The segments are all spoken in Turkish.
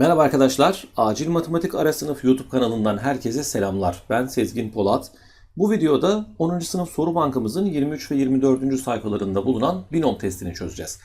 Merhaba arkadaşlar, Acil Matematik Ara Sınıf YouTube kanalından herkese selamlar. Ben Sezgin Polat. Bu videoda 10. sınıf soru bankamızın 23 ve 24. sayfalarında bulunan binom testini çözeceğiz.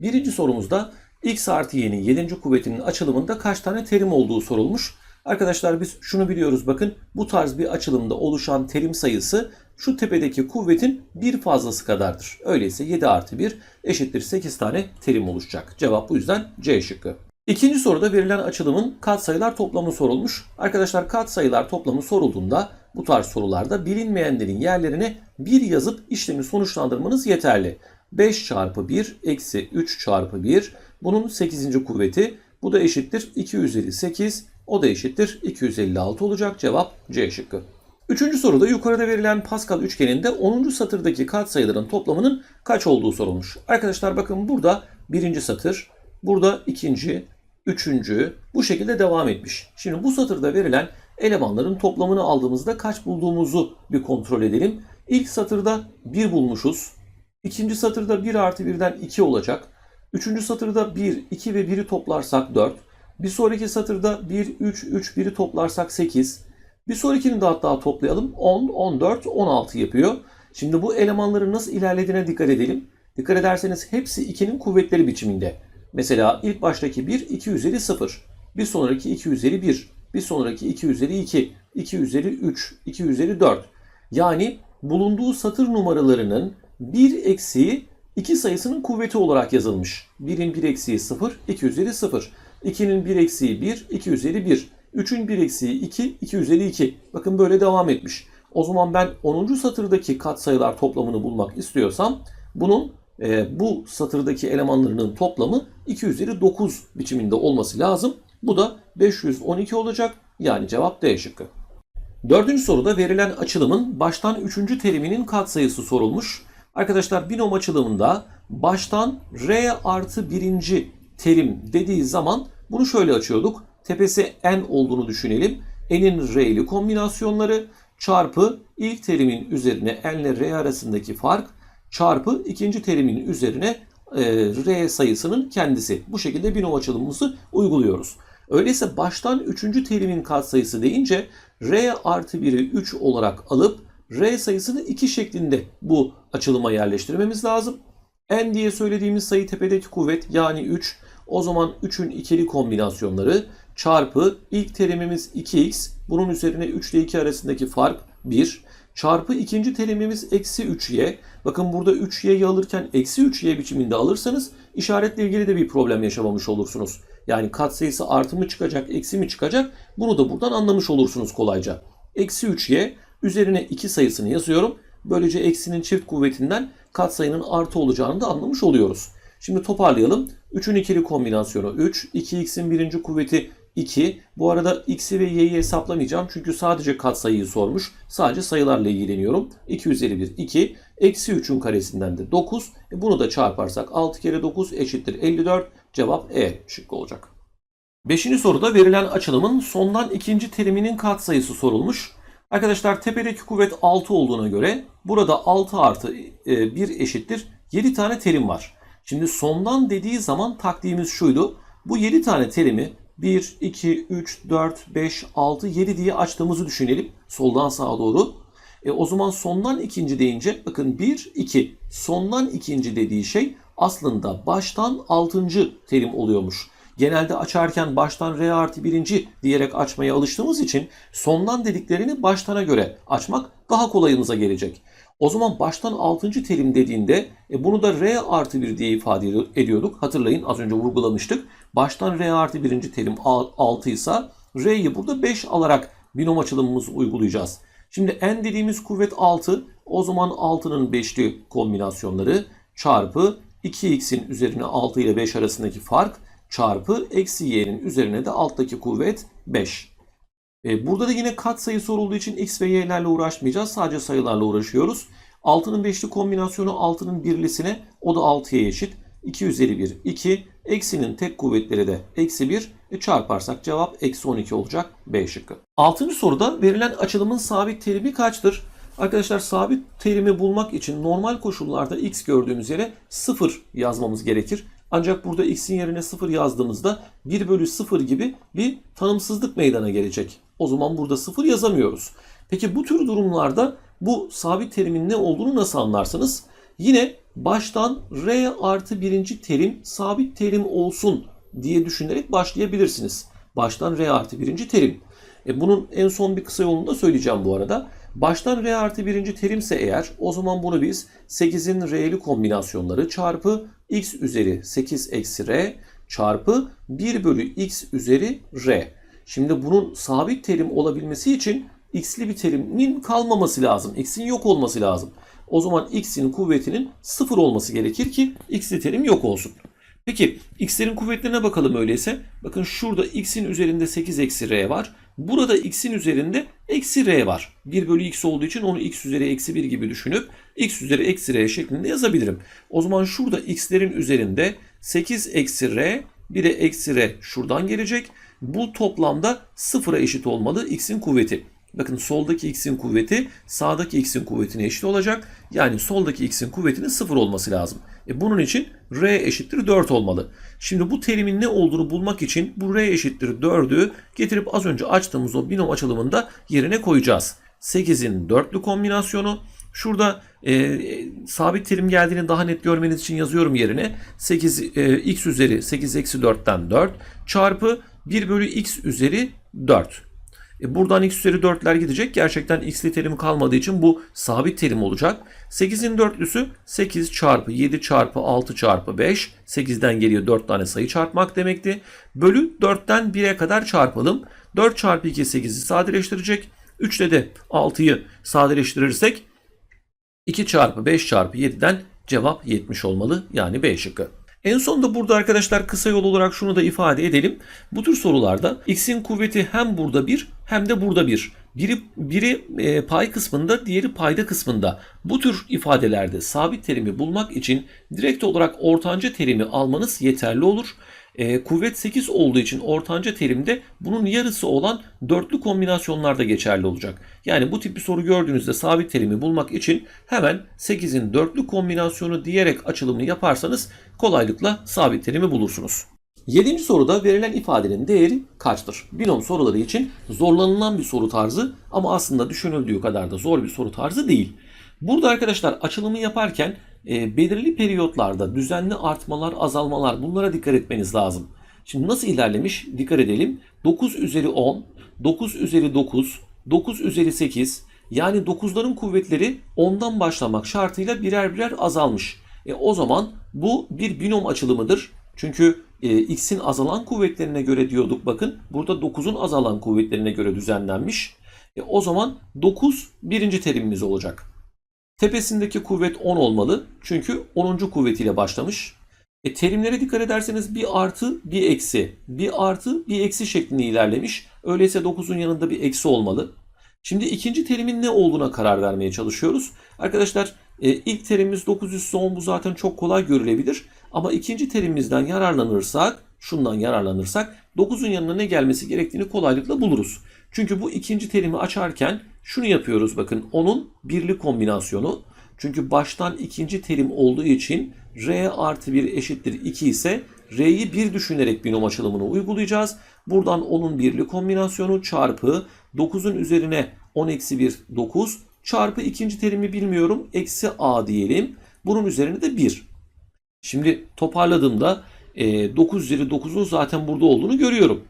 Birinci sorumuzda x artı y'nin 7. kuvvetinin açılımında kaç tane terim olduğu sorulmuş. Arkadaşlar biz şunu biliyoruz bakın bu tarz bir açılımda oluşan terim sayısı şu tepedeki kuvvetin bir fazlası kadardır. Öyleyse 7 artı 1 eşittir 8 tane terim oluşacak. Cevap bu yüzden C şıkkı. İkinci soruda verilen açılımın katsayılar toplamı sorulmuş. Arkadaşlar katsayılar toplamı sorulduğunda bu tarz sorularda bilinmeyenlerin yerlerine 1 yazıp işlemi sonuçlandırmanız yeterli. 5 çarpı 1 eksi 3 çarpı 1 bunun 8. kuvveti. Bu da eşittir 2 üzeri 8 o da eşittir 256 olacak. Cevap C şıkkı. Üçüncü soruda yukarıda verilen Pascal üçgeninde 10. satırdaki katsayıların toplamının kaç olduğu sorulmuş. Arkadaşlar bakın burada birinci satır, burada ikinci, üçüncü bu şekilde devam etmiş. Şimdi bu satırda verilen elemanların toplamını aldığımızda kaç bulduğumuzu bir kontrol edelim. İlk satırda 1 bulmuşuz. İkinci satırda 1 artı 1'den 2 olacak. Üçüncü satırda 1, 2 ve 1'i toplarsak 4. Bir sonraki satırda 1, 3, 3, 1'i toplarsak 8. Bir sonrakini de hatta toplayalım. 10, 14, 16 yapıyor. Şimdi bu elemanların nasıl ilerlediğine dikkat edelim. Dikkat ederseniz hepsi 2'nin kuvvetleri biçiminde. Mesela ilk baştaki 1 2 üzeri 0. Bir sonraki 2 üzeri 1. Bir sonraki 2 üzeri 2. 2 üzeri 3. 2 üzeri 4. Yani bulunduğu satır numaralarının 1 eksiği 2 sayısının kuvveti olarak yazılmış. 1'in 1 eksiği 0, 2 üzeri 0. 2'nin 1 eksiği 1, 2 üzeri 1. 3'ün 1 eksiği 2, 2 üzeri 2. Bakın böyle devam etmiş. O zaman ben 10. satırdaki katsayılar toplamını bulmak istiyorsam bunun e, bu satırdaki elemanlarının toplamı 2 üzeri 9 biçiminde olması lazım. Bu da 512 olacak. Yani cevap D şıkkı. Dördüncü soruda verilen açılımın baştan üçüncü teriminin katsayısı sorulmuş. Arkadaşlar binom açılımında baştan R artı birinci terim dediği zaman bunu şöyle açıyorduk. Tepesi n olduğunu düşünelim. n'in r'li kombinasyonları çarpı ilk terimin üzerine n ile r arasındaki fark çarpı ikinci terimin üzerine e, r sayısının kendisi. Bu şekilde binom açılımımızı uyguluyoruz. Öyleyse baştan üçüncü terimin katsayısı deyince r artı 1'i 3 olarak alıp r sayısını 2 şeklinde bu açılıma yerleştirmemiz lazım. n diye söylediğimiz sayı tepedeki kuvvet yani 3. O zaman 3'ün ikili kombinasyonları çarpı ilk terimimiz 2x. Bunun üzerine 3 ile 2 arasındaki fark 1. Çarpı ikinci terimimiz eksi 3y. Bakın burada 3y'yi alırken eksi 3y biçiminde alırsanız işaretle ilgili de bir problem yaşamamış olursunuz. Yani katsayısı artı mı çıkacak, eksi mi çıkacak bunu da buradan anlamış olursunuz kolayca. Eksi 3y üzerine 2 sayısını yazıyorum. Böylece eksinin çift kuvvetinden katsayının artı olacağını da anlamış oluyoruz. Şimdi toparlayalım. 3'ün ikili kombinasyonu 3, 2x'in birinci kuvveti 2. Bu arada x'i ve y'yi hesaplamayacağım çünkü sadece katsayıyı sormuş. Sadece sayılarla ilgileniyorum. 2 üzeri 1 2. Eksi 3'ün karesinden de 9. E bunu da çarparsak 6 kere 9 eşittir 54. Cevap E şıkkı olacak. Beşinci soruda verilen açılımın sondan ikinci teriminin katsayısı sorulmuş. Arkadaşlar tepedeki kuvvet 6 olduğuna göre burada 6 artı 1 eşittir 7 tane terim var. Şimdi sondan dediği zaman taktiğimiz şuydu. Bu 7 tane terimi 1, 2, 3, 4, 5, 6, 7 diye açtığımızı düşünelim. Soldan sağa doğru. E, o zaman sondan ikinci deyince bakın 1, 2. Sondan ikinci dediği şey aslında baştan altıncı terim oluyormuş. Genelde açarken baştan R artı birinci diyerek açmaya alıştığımız için sondan dediklerini baştana göre açmak daha kolayımıza gelecek. O zaman baştan 6. terim dediğinde e, bunu da R artı 1 diye ifade ediyorduk. Hatırlayın az önce vurgulamıştık. Baştan R artı 1. terim 6 ise R'yi burada 5 alarak binom açılımımızı uygulayacağız. Şimdi n dediğimiz kuvvet 6. O zaman 6'nın 5'li kombinasyonları çarpı 2x'in üzerine 6 ile 5 arasındaki fark çarpı eksi y'nin üzerine de alttaki kuvvet 5. E, burada da yine kat sayı sorulduğu için x ve y'lerle uğraşmayacağız. Sadece sayılarla uğraşıyoruz. 6'nın 5'li kombinasyonu 6'nın birlisine o da 6'ya eşit. 2 üzeri 1 2. Eksinin tek kuvvetleri de eksi 1. E, çarparsak cevap eksi 12 olacak B şıkkı. 6. soruda verilen açılımın sabit terimi kaçtır? Arkadaşlar sabit terimi bulmak için normal koşullarda x gördüğümüz yere 0 yazmamız gerekir. Ancak burada x'in yerine 0 yazdığımızda 1 bölü 0 gibi bir tanımsızlık meydana gelecek. O zaman burada 0 yazamıyoruz. Peki bu tür durumlarda bu sabit terimin ne olduğunu nasıl anlarsınız? Yine baştan r artı birinci terim sabit terim olsun diye düşünerek başlayabilirsiniz. Baştan r artı birinci terim. E bunun en son bir kısa yolunu da söyleyeceğim bu arada. Baştan r artı birinci terimse eğer o zaman bunu biz 8'in r'li kombinasyonları çarpı x üzeri 8 eksi r çarpı 1 bölü x üzeri r. Şimdi bunun sabit terim olabilmesi için x'li bir terimin kalmaması lazım. x'in yok olması lazım. O zaman x'in kuvvetinin 0 olması gerekir ki x'li terim yok olsun. Peki x'lerin kuvvetlerine bakalım öyleyse. Bakın şurada x'in üzerinde 8 eksi r var. Burada x'in üzerinde eksi r var. 1 bölü x olduğu için onu x üzeri eksi 1 gibi düşünüp x üzeri eksi r şeklinde yazabilirim. O zaman şurada x'lerin üzerinde 8 eksi r bir de eksi r şuradan gelecek. Bu toplamda sıfıra eşit olmalı x'in kuvveti. Bakın soldaki x'in kuvveti sağdaki x'in kuvvetine eşit olacak. Yani soldaki x'in kuvvetinin 0 olması lazım. E bunun için r eşittir 4 olmalı. Şimdi bu terimin ne olduğunu bulmak için bu r eşittir 4'ü getirip az önce açtığımız o binom açılımında yerine koyacağız. 8'in dörtlü kombinasyonu. Şurada e, sabit terim geldiğini daha net görmeniz için yazıyorum yerine. 8 e, x üzeri 8 eksi 4'ten 4 çarpı 1 bölü x üzeri 4. E buradan x üzeri 4'ler gidecek. Gerçekten x'li terim kalmadığı için bu sabit terim olacak. 8'in dörtlüsü 8 çarpı 7 çarpı 6 çarpı 5. 8'den geliyor 4 tane sayı çarpmak demekti. Bölü 4'ten 1'e kadar çarpalım. 4 çarpı 2 8'i sadeleştirecek. 3 ile de 6'yı sadeleştirirsek 2 çarpı 5 çarpı 7'den cevap 70 olmalı. Yani B şıkkı. En sonunda burada arkadaşlar kısa yol olarak şunu da ifade edelim. Bu tür sorularda x'in kuvveti hem burada bir hem de burada bir. Biri, biri e, pay kısmında, diğeri payda kısmında. Bu tür ifadelerde sabit terimi bulmak için direkt olarak ortanca terimi almanız yeterli olur. E, kuvvet 8 olduğu için ortanca terimde bunun yarısı olan dörtlü kombinasyonlarda geçerli olacak. Yani bu tip bir soru gördüğünüzde sabit terimi bulmak için hemen 8'in dörtlü kombinasyonu diyerek açılımını yaparsanız kolaylıkla sabit terimi bulursunuz. Yedinci soruda verilen ifadenin değeri kaçtır? Binom soruları için zorlanılan bir soru tarzı ama aslında düşünüldüğü kadar da zor bir soru tarzı değil. Burada arkadaşlar açılımı yaparken e, belirli periyotlarda düzenli artmalar, azalmalar bunlara dikkat etmeniz lazım. Şimdi nasıl ilerlemiş? Dikkat edelim. 9 üzeri 10, 9 üzeri 9, 9 üzeri 8 yani 9'ların kuvvetleri 10'dan başlamak şartıyla birer birer azalmış. E, o zaman bu bir binom açılımıdır. Çünkü e, x'in azalan kuvvetlerine göre diyorduk bakın. Burada 9'un azalan kuvvetlerine göre düzenlenmiş. E, o zaman 9 birinci terimimiz olacak. Tepesindeki kuvvet 10 olmalı. Çünkü 10. kuvvetiyle başlamış. E, terimlere dikkat ederseniz bir artı bir eksi, bir artı bir eksi şeklinde ilerlemiş. Öyleyse 9'un yanında bir eksi olmalı. Şimdi ikinci terimin ne olduğuna karar vermeye çalışıyoruz. Arkadaşlar e, ilk terimimiz 9 üssü 10 bu zaten çok kolay görülebilir. Ama ikinci terimimizden yararlanırsak, şundan yararlanırsak 9'un yanına ne gelmesi gerektiğini kolaylıkla buluruz. Çünkü bu ikinci terimi açarken şunu yapıyoruz bakın onun birli kombinasyonu. Çünkü baştan ikinci terim olduğu için r artı 1 eşittir 2 ise r'yi 1 düşünerek binom açılımını uygulayacağız. Buradan onun birli kombinasyonu çarpı 9'un üzerine 10 eksi 1 9 çarpı ikinci terimi bilmiyorum eksi a diyelim. Bunun üzerine de 1. Şimdi toparladığımda e, 9 üzeri 9'un zaten burada olduğunu görüyorum.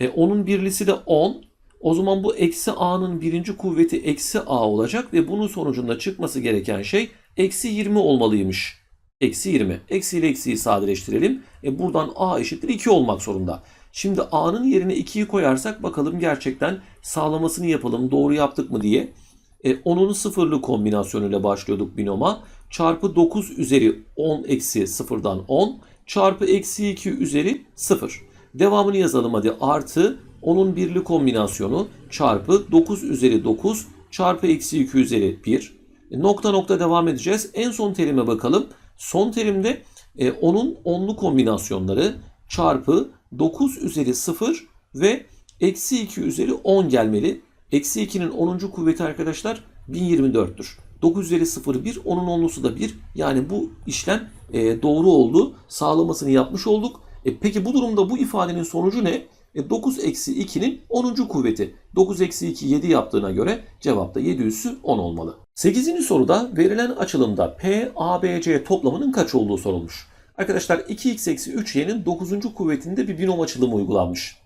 E, onun birlisi de 10. O zaman bu eksi a'nın birinci kuvveti eksi a olacak ve bunun sonucunda çıkması gereken şey eksi 20 olmalıymış. Eksi 20. Eksi ile eksiyi sadeleştirelim. E buradan a eşittir 2 olmak zorunda. Şimdi a'nın yerine 2'yi koyarsak bakalım gerçekten sağlamasını yapalım doğru yaptık mı diye. E, 10'un sıfırlı kombinasyonuyla başlıyorduk binoma. Çarpı 9 üzeri 10 eksi sıfırdan 10 çarpı eksi 2 üzeri 0. Devamını yazalım hadi artı 10'un birli kombinasyonu çarpı 9 üzeri 9 çarpı eksi 2 üzeri 1. E, nokta nokta devam edeceğiz. En son terime bakalım. Son terimde e, 10'un onlu kombinasyonları çarpı 9 üzeri 0 ve eksi 2 üzeri 10 gelmeli. Eksi 2'nin 10. kuvveti arkadaşlar 1024'tür. 9 üzeri 0 1, onun onlusu da 1. Yani bu işlem e, doğru oldu. Sağlamasını yapmış olduk. E, peki bu durumda bu ifadenin sonucu ne? E, 9 eksi 2'nin 10. kuvveti. 9 eksi 2 7 yaptığına göre cevap da 7 üssü 10 olmalı. 8. soruda verilen açılımda P, A, B, C toplamının kaç olduğu sorulmuş. Arkadaşlar 2x eksi 3y'nin 9. kuvvetinde bir binom açılımı uygulanmış.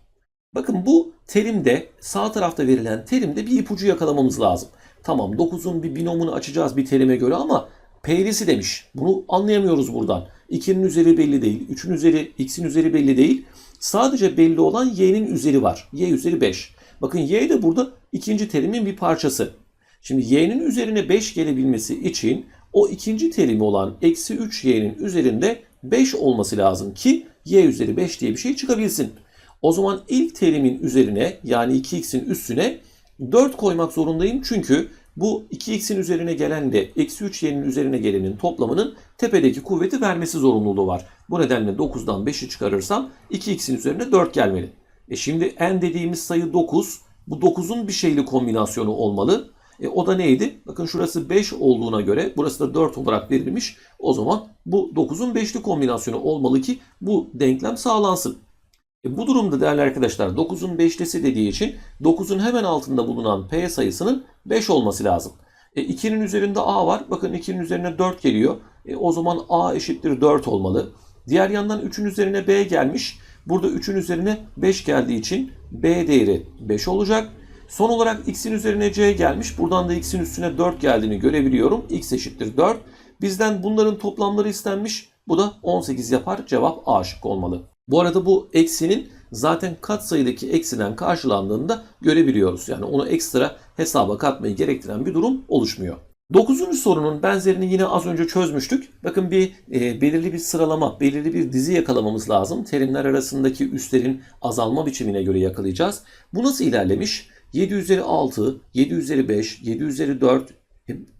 Bakın bu terimde sağ tarafta verilen terimde bir ipucu yakalamamız lazım. Tamam 9'un bir binomunu açacağız bir terime göre ama P'lisi demiş. Bunu anlayamıyoruz buradan. 2'nin üzeri belli değil. 3'ün üzeri, x'in üzeri belli değil. Sadece belli olan y'nin üzeri var. y üzeri 5. Bakın y de burada ikinci terimin bir parçası. Şimdi y'nin üzerine 5 gelebilmesi için o ikinci terimi olan eksi 3y'nin üzerinde 5 olması lazım ki y üzeri 5 diye bir şey çıkabilsin. O zaman ilk terimin üzerine yani 2x'in üstüne 4 koymak zorundayım. Çünkü bu 2x'in üzerine gelen de eksi 3y'nin üzerine gelenin toplamının tepedeki kuvveti vermesi zorunluluğu var. Bu nedenle 9'dan 5'i çıkarırsam 2x'in üzerine 4 gelmeli. E şimdi n dediğimiz sayı 9. Bu 9'un bir şeyli kombinasyonu olmalı. E o da neydi? Bakın şurası 5 olduğuna göre burası da 4 olarak verilmiş. O zaman bu 9'un 5'li kombinasyonu olmalı ki bu denklem sağlansın. E bu durumda değerli arkadaşlar 9'un 5'lisi dediği için 9'un hemen altında bulunan P sayısının 5 olması lazım. E 2'nin üzerinde A var. Bakın 2'nin üzerine 4 geliyor. E o zaman A eşittir 4 olmalı. Diğer yandan 3'ün üzerine B gelmiş. Burada 3'ün üzerine 5 geldiği için B değeri 5 olacak. Son olarak x'in üzerine c gelmiş. Buradan da x'in üstüne 4 geldiğini görebiliyorum. x eşittir 4. Bizden bunların toplamları istenmiş. Bu da 18 yapar. Cevap A şıkkı olmalı. Bu arada bu eksinin zaten katsayıdaki eksiden karşılandığını da görebiliyoruz. Yani onu ekstra hesaba katmayı gerektiren bir durum oluşmuyor. Dokuzuncu sorunun benzerini yine az önce çözmüştük. Bakın bir e, belirli bir sıralama, belirli bir dizi yakalamamız lazım. Terimler arasındaki üslerin azalma biçimine göre yakalayacağız. Bu nasıl ilerlemiş? 7 üzeri 6, 7 üzeri 5, 7 üzeri 4.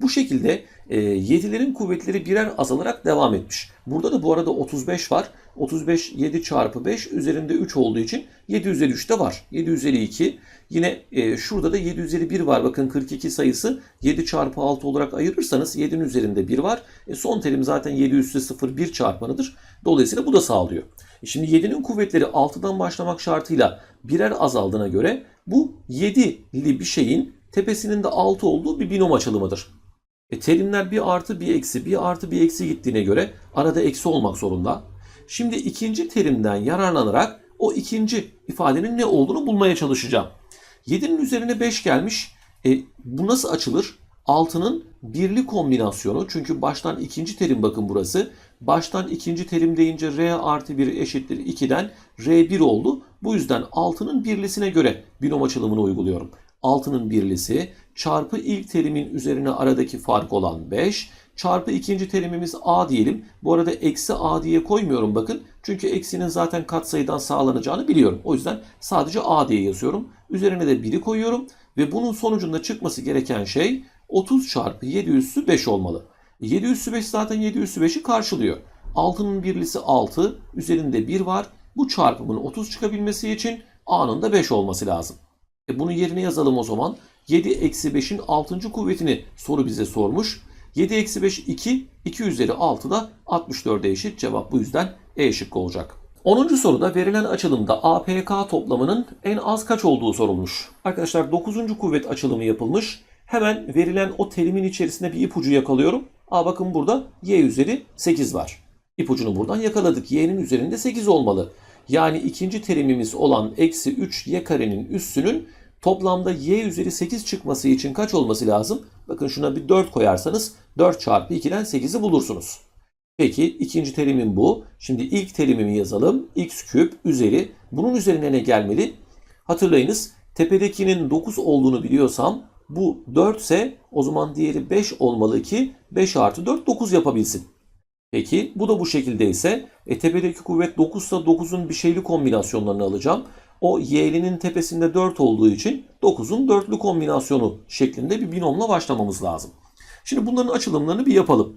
Bu şekilde e, 7'lerin kuvvetleri birer azalarak devam etmiş. Burada da bu arada 35 var. 35 7 çarpı 5 üzerinde 3 olduğu için 7 üzeri 3 de var. 7 üzeri 2. Yine e, şurada da 7 üzeri 1 var. Bakın 42 sayısı 7 çarpı 6 olarak ayırırsanız 7'nin üzerinde 1 var. E, son terim zaten 7 üssü 0 1 çarpanıdır. Dolayısıyla bu da sağlıyor. E, şimdi 7'nin kuvvetleri 6'dan başlamak şartıyla birer azaldığına göre bu 7'li bir şeyin tepesinin de 6 olduğu bir binom açılımıdır. E, terimler bir artı bir eksi bir artı bir eksi gittiğine göre arada eksi olmak zorunda. Şimdi ikinci terimden yararlanarak o ikinci ifadenin ne olduğunu bulmaya çalışacağım. 7'nin üzerine 5 gelmiş. E, bu nasıl açılır? 6'nın birli kombinasyonu. Çünkü baştan ikinci terim bakın burası. Baştan ikinci terim deyince R artı 1 eşittir 2'den R1 oldu. Bu yüzden 6'nın birlisine göre binom açılımını uyguluyorum. 6'nın birlisi çarpı ilk terimin üzerine aradaki fark olan 5 çarpı ikinci terimimiz a diyelim. Bu arada eksi a diye koymuyorum bakın. Çünkü eksinin zaten katsayıdan sağlanacağını biliyorum. O yüzden sadece a diye yazıyorum. Üzerine de 1'i koyuyorum. Ve bunun sonucunda çıkması gereken şey 30 çarpı 7 üssü 5 olmalı. 7 üssü 5 zaten 7 üssü 5'i karşılıyor. 6'nın birlisi 6, üzerinde 1 var. Bu çarpımın 30 çıkabilmesi için a'nın da 5 olması lazım. E bunu yerine yazalım o zaman. 7 eksi 5'in 6. kuvvetini soru bize sormuş. 7 eksi 5 2, 2 üzeri 6 da 64'e eşit. Cevap bu yüzden E şıkkı olacak. 10. soruda verilen açılımda APK toplamının en az kaç olduğu sorulmuş. Arkadaşlar 9. kuvvet açılımı yapılmış. Hemen verilen o terimin içerisinde bir ipucu yakalıyorum. Aa bakın burada y üzeri 8 var. İpucunu buradan yakaladık. y'nin üzerinde 8 olmalı. Yani ikinci terimimiz olan eksi 3 y karenin üssünün toplamda y üzeri 8 çıkması için kaç olması lazım? Bakın şuna bir 4 koyarsanız 4 çarpı 2'den 8'i bulursunuz. Peki ikinci terimim bu. Şimdi ilk terimimi yazalım. x küp üzeri. Bunun üzerine ne gelmeli? Hatırlayınız tepedekinin 9 olduğunu biliyorsam bu 4 ise o zaman diğeri 5 olmalı ki 5 artı 4 9 yapabilsin. Peki bu da bu şekilde ise e, tepedeki kuvvet 9 ise 9'un bir şeyli kombinasyonlarını alacağım. O y'linin tepesinde 4 olduğu için 9'un dörtlü kombinasyonu şeklinde bir binomla başlamamız lazım. Şimdi bunların açılımlarını bir yapalım.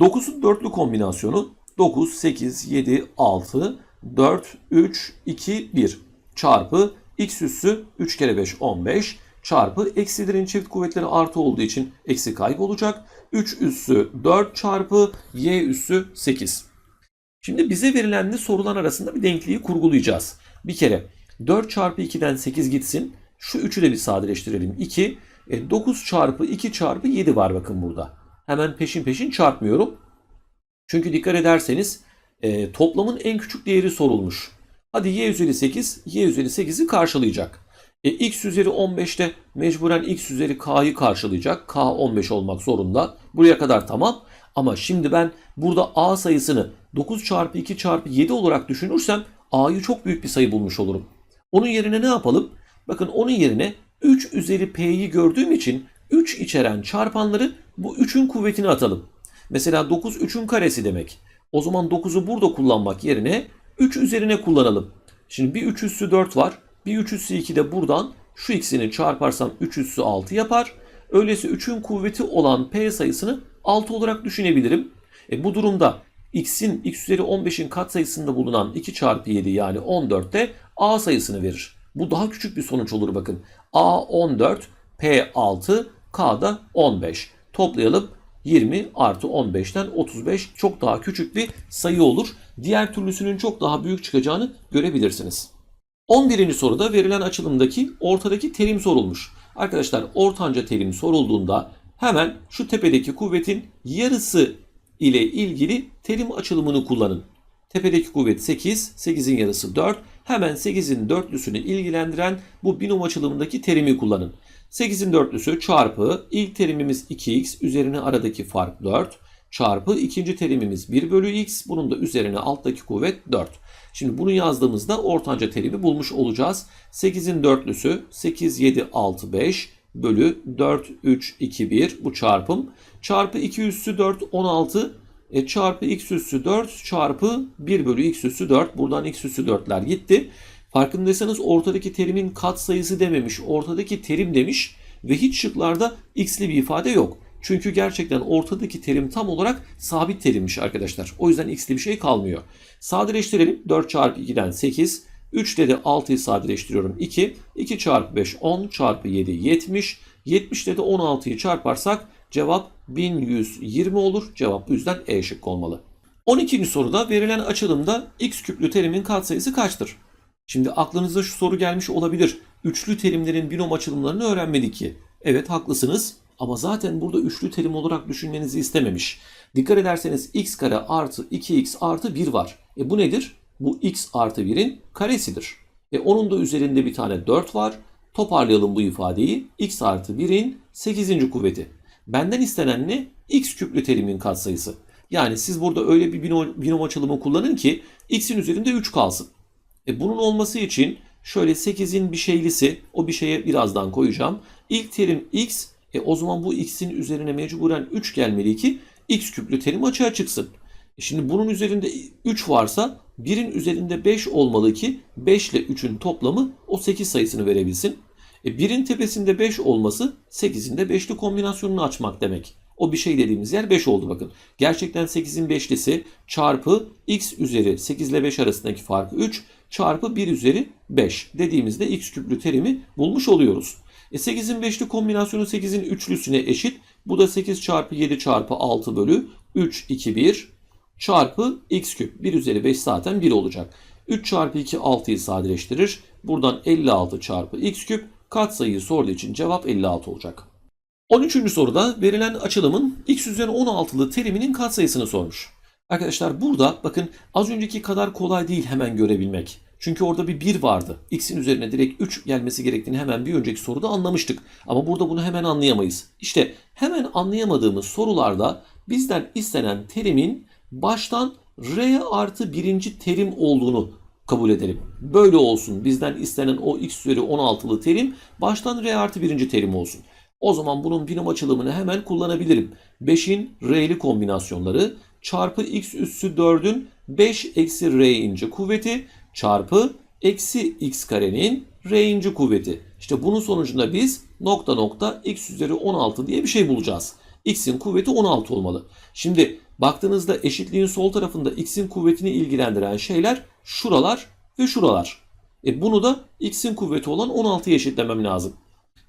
9'un dörtlü kombinasyonu 9, 8, 7, 6, 4, 3, 2, 1 çarpı x üssü 3 kere 5 15 çarpı eksilerin çift kuvvetleri artı olduğu için eksi kaybolacak. 3 üssü 4 çarpı y üssü 8. Şimdi bize verilenle sorulan arasında bir denkliği kurgulayacağız. Bir kere 4 çarpı 2'den 8 gitsin. Şu 3'ü de bir sadeleştirelim. 2. E, 9 çarpı 2 çarpı 7 var bakın burada. Hemen peşin peşin çarpmıyorum. Çünkü dikkat ederseniz e, toplamın en küçük değeri sorulmuş. Hadi y üzeri 8, y üzeri 8'i karşılayacak. E, x üzeri 15'te mecburen x üzeri k'yı karşılayacak. k 15 olmak zorunda. Buraya kadar tamam. Ama şimdi ben burada a sayısını 9 çarpı 2 çarpı 7 olarak düşünürsem a'yı çok büyük bir sayı bulmuş olurum. Onun yerine ne yapalım? Bakın onun yerine 3 üzeri p'yi gördüğüm için 3 içeren çarpanları bu 3'ün kuvvetini atalım. Mesela 9 3'ün karesi demek. O zaman 9'u burada kullanmak yerine 3 üzerine kullanalım. Şimdi bir 3 üssü 4 var. Bir 3 üssü 2 de buradan şu ikisini çarparsam 3 üssü 6 yapar. Öyleyse 3'ün kuvveti olan p sayısını 6 olarak düşünebilirim. E bu durumda x'in x üzeri 15'in katsayısında bulunan 2 çarpı 7 yani 14 de a sayısını verir. Bu daha küçük bir sonuç olur bakın. a 14, p 6, k da 15. Toplayalım 20 artı 15'ten 35 çok daha küçük bir sayı olur. Diğer türlüsünün çok daha büyük çıkacağını görebilirsiniz. 11. soruda verilen açılımdaki ortadaki terim sorulmuş. Arkadaşlar ortanca terim sorulduğunda hemen şu tepedeki kuvvetin yarısı ile ilgili terim açılımını kullanın. Tepedeki kuvvet 8, 8'in yarısı 4. Hemen 8'in dörtlüsünü ilgilendiren bu binom açılımındaki terimi kullanın. 8'in dörtlüsü çarpı ilk terimimiz 2x üzerine aradaki fark 4 çarpı ikinci terimimiz 1 bölü x bunun da üzerine alttaki kuvvet 4. Şimdi bunu yazdığımızda ortanca terimi bulmuş olacağız. 8'in dörtlüsü 8, 7, 6, 5 bölü 4, 3, 2, 1 bu çarpım. Çarpı 2 üssü 4, 16 e, çarpı x üssü 4 çarpı 1 bölü x üssü 4. Buradan x üssü 4'ler gitti. Farkındaysanız ortadaki terimin kat sayısı dememiş. Ortadaki terim demiş ve hiç şıklarda x'li bir ifade yok. Çünkü gerçekten ortadaki terim tam olarak sabit terimmiş arkadaşlar. O yüzden x'li bir şey kalmıyor. Sadeleştirelim. 4 çarpı 2'den 8. 3 ile de 6'yı sadeleştiriyorum 2. 2 çarpı 5 10 çarpı 7 70. 70 ile de 16'yı çarparsak cevap 1120 olur. Cevap bu yüzden E şıkkı olmalı. 12. soruda verilen açılımda x küplü terimin katsayısı kaçtır? Şimdi aklınıza şu soru gelmiş olabilir. Üçlü terimlerin binom açılımlarını öğrenmedik ki. Evet haklısınız ama zaten burada üçlü terim olarak düşünmenizi istememiş. Dikkat ederseniz x kare artı 2x artı 1 var. E bu nedir? Bu x artı 1'in karesidir. E onun da üzerinde bir tane 4 var. Toparlayalım bu ifadeyi. x artı 1'in 8. kuvveti. Benden istenen ne? x küplü terimin katsayısı. Yani siz burada öyle bir binom, açılımı kullanın ki x'in üzerinde 3 kalsın. E bunun olması için şöyle 8'in bir şeylisi o bir şeye birazdan koyacağım. İlk terim x e o zaman bu x'in üzerine mecburen 3 gelmeli ki x küplü terim açığa çıksın. E şimdi bunun üzerinde 3 varsa 1'in üzerinde 5 olmalı ki 5 ile 3'ün toplamı o 8 sayısını verebilsin. E 1'in tepesinde 5 olması 8'in de 5'li kombinasyonunu açmak demek. O bir şey dediğimiz yer 5 oldu bakın. Gerçekten 8'in 5'lisi çarpı x üzeri 8 ile 5 arasındaki farkı 3 çarpı 1 üzeri 5 dediğimizde x küplü terimi bulmuş oluyoruz. E 8'in 5'li kombinasyonu 8'in üçlüsüne eşit. Bu da 8 çarpı 7 çarpı 6 bölü 3, 2, 1 çarpı x küp. 1 üzeri 5 zaten 1 olacak. 3 çarpı 2 6'yı sadeleştirir. Buradan 56 çarpı x küp katsayıyı sorduğu için cevap 56 olacak. 13. soruda verilen açılımın x üzeri 16'lı teriminin katsayısını sormuş. Arkadaşlar burada bakın az önceki kadar kolay değil hemen görebilmek. Çünkü orada bir 1 vardı. X'in üzerine direkt 3 gelmesi gerektiğini hemen bir önceki soruda anlamıştık. Ama burada bunu hemen anlayamayız. İşte hemen anlayamadığımız sorularda bizden istenen terimin baştan R artı birinci terim olduğunu kabul edelim. Böyle olsun. Bizden istenen o x üzeri 16'lı terim baştan R artı birinci terim olsun. O zaman bunun binom açılımını hemen kullanabilirim. 5'in R'li kombinasyonları çarpı x üssü 4'ün 5 eksi R ince kuvveti çarpı eksi x karenin R ince kuvveti. İşte bunun sonucunda biz nokta nokta x üzeri 16 diye bir şey bulacağız. x'in kuvveti 16 olmalı. Şimdi baktığınızda eşitliğin sol tarafında x'in kuvvetini ilgilendiren şeyler şuralar ve şuralar. E bunu da x'in kuvveti olan 16'ya eşitlemem lazım.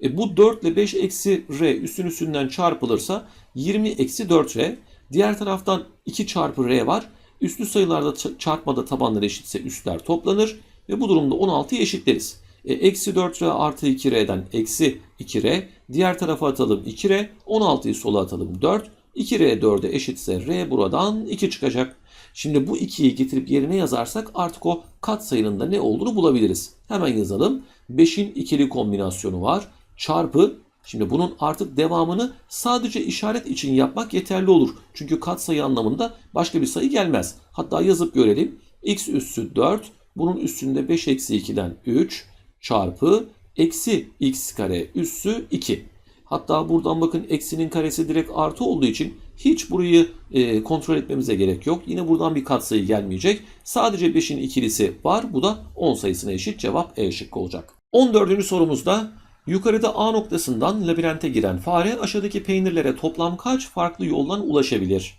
E bu 4 ile 5 eksi r üstün üstünden çarpılırsa 20 eksi 4r. Diğer taraftan 2 çarpı r var. Üslü sayılarda çarpmada tabanları eşitse üstler toplanır. Ve bu durumda 16'yı eşitleriz. E, eksi 4r artı 2r'den eksi 2r. Diğer tarafa atalım 2r. 16'yı sola atalım 4. 2r 4'e eşitse r buradan 2 çıkacak. Şimdi bu 2'yi getirip yerine yazarsak artık o katsayının da ne olduğunu bulabiliriz. Hemen yazalım. 5'in ikili kombinasyonu var. Çarpı Şimdi bunun artık devamını sadece işaret için yapmak yeterli olur. Çünkü katsayı anlamında başka bir sayı gelmez. Hatta yazıp görelim. x üssü 4, bunun üstünde 5 eksi 2'den 3 çarpı eksi x kare üssü 2. Hatta buradan bakın eksinin karesi direkt artı olduğu için hiç burayı e, kontrol etmemize gerek yok. Yine buradan bir katsayı gelmeyecek. Sadece 5'in ikilisi var. Bu da 10 sayısına eşit. Cevap E şıkkı olacak. 14. sorumuzda yukarıda A noktasından labirente giren fare aşağıdaki peynirlere toplam kaç farklı yoldan ulaşabilir?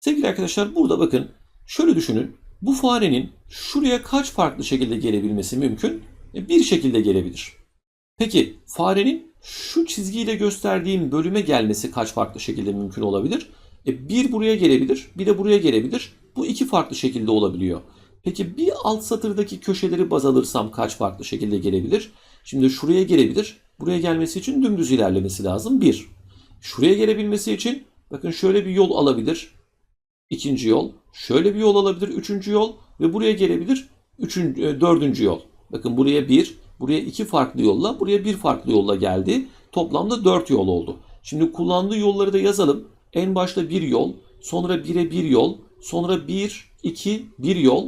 Sevgili arkadaşlar burada bakın şöyle düşünün. Bu farenin şuraya kaç farklı şekilde gelebilmesi mümkün? E, Bir şekilde gelebilir. Peki farenin şu çizgiyle gösterdiğim bölüme gelmesi kaç farklı şekilde mümkün olabilir? E, bir buraya gelebilir, bir de buraya gelebilir. Bu iki farklı şekilde olabiliyor. Peki bir alt satırdaki köşeleri baz alırsam kaç farklı şekilde gelebilir? Şimdi şuraya gelebilir. Buraya gelmesi için dümdüz ilerlemesi lazım. Bir. Şuraya gelebilmesi için bakın şöyle bir yol alabilir. İkinci yol. Şöyle bir yol alabilir. Üçüncü yol. Ve buraya gelebilir. Üçüncü, e, dördüncü yol. Bakın buraya bir, buraya iki farklı yolla, buraya bir farklı yolla geldi. Toplamda dört yol oldu. Şimdi kullandığı yolları da yazalım. En başta bir yol, sonra bire bir yol, sonra bir, iki, bir yol.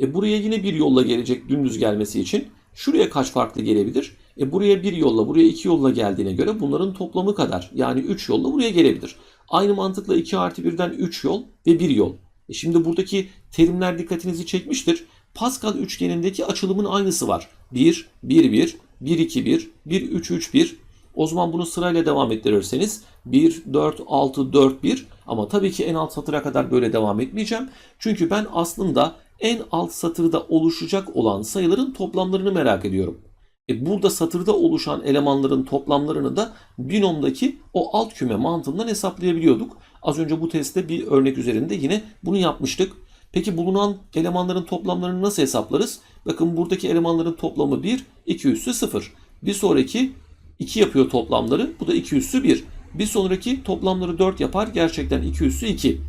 E buraya yine bir yolla gelecek dümdüz gelmesi için. Şuraya kaç farklı gelebilir? E buraya bir yolla, buraya iki yolla geldiğine göre bunların toplamı kadar. Yani üç yolla buraya gelebilir. Aynı mantıkla 2 artı 1'den 3 yol ve 1 yol. E şimdi buradaki terimler dikkatinizi çekmiştir. Pascal üçgenindeki açılımın aynısı var. 1, 1, 1, 1, 2, 1, 1, 3, 3, 1. O zaman bunu sırayla devam ettirirseniz 1, 4, 6, 4, 1. Ama tabii ki en alt satıra kadar böyle devam etmeyeceğim. Çünkü ben aslında en alt satırda oluşacak olan sayıların toplamlarını merak ediyorum. E burada satırda oluşan elemanların toplamlarını da binomdaki o alt küme mantığından hesaplayabiliyorduk. Az önce bu testte bir örnek üzerinde yine bunu yapmıştık. Peki bulunan elemanların toplamlarını nasıl hesaplarız? Bakın buradaki elemanların toplamı 1, 2 üssü 0. Bir sonraki 2 yapıyor toplamları. Bu da 2 üssü 1. Bir sonraki toplamları 4 yapar. Gerçekten 2 üssü 2.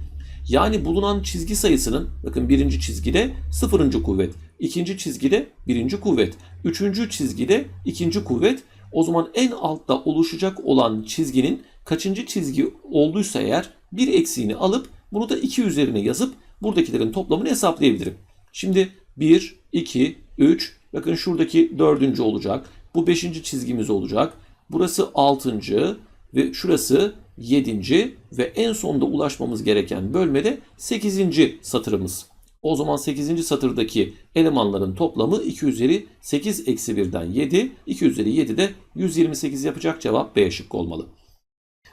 Yani bulunan çizgi sayısının bakın birinci çizgide sıfırıncı kuvvet, ikinci çizgide birinci kuvvet, üçüncü çizgide ikinci kuvvet. O zaman en altta oluşacak olan çizginin kaçıncı çizgi olduysa eğer bir eksiğini alıp bunu da 2 üzerine yazıp buradakilerin toplamını hesaplayabilirim. Şimdi 1, 2, 3 bakın şuradaki dördüncü olacak. Bu beşinci çizgimiz olacak. Burası altıncı ve şurası 7. ve en sonda ulaşmamız gereken bölmede 8. satırımız. O zaman 8. satırdaki elemanların toplamı 2 üzeri 8 eksi 1'den 7. 2 üzeri 7 de 128 yapacak cevap B şıkkı olmalı.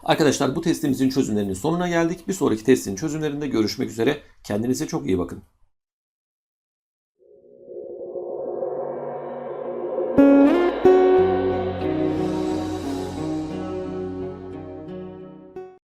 Arkadaşlar bu testimizin çözümlerinin sonuna geldik. Bir sonraki testin çözümlerinde görüşmek üzere. Kendinize çok iyi bakın.